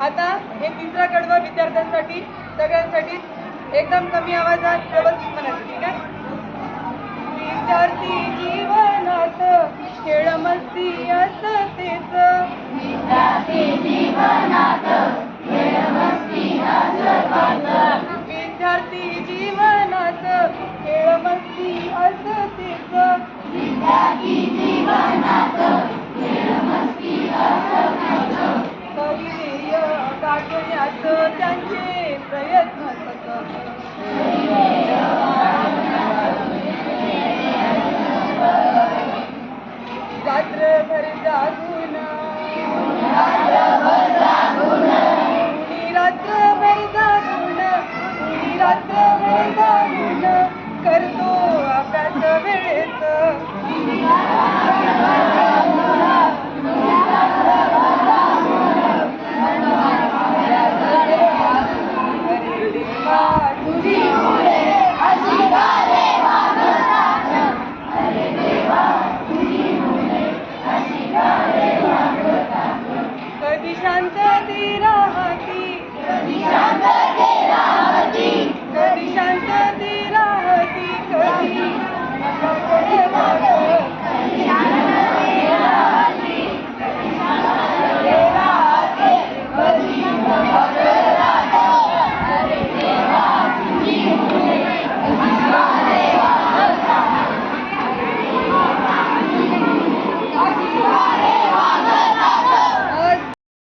आता हे तिसरा कडवा विद्यार्थ्यांसाठी सगळ्यांसाठी एकदम कमी आवाजात व्यवस्थित म्हणायचं ठीक आहे? विद्यार्थी जीवन. वसियत तिचं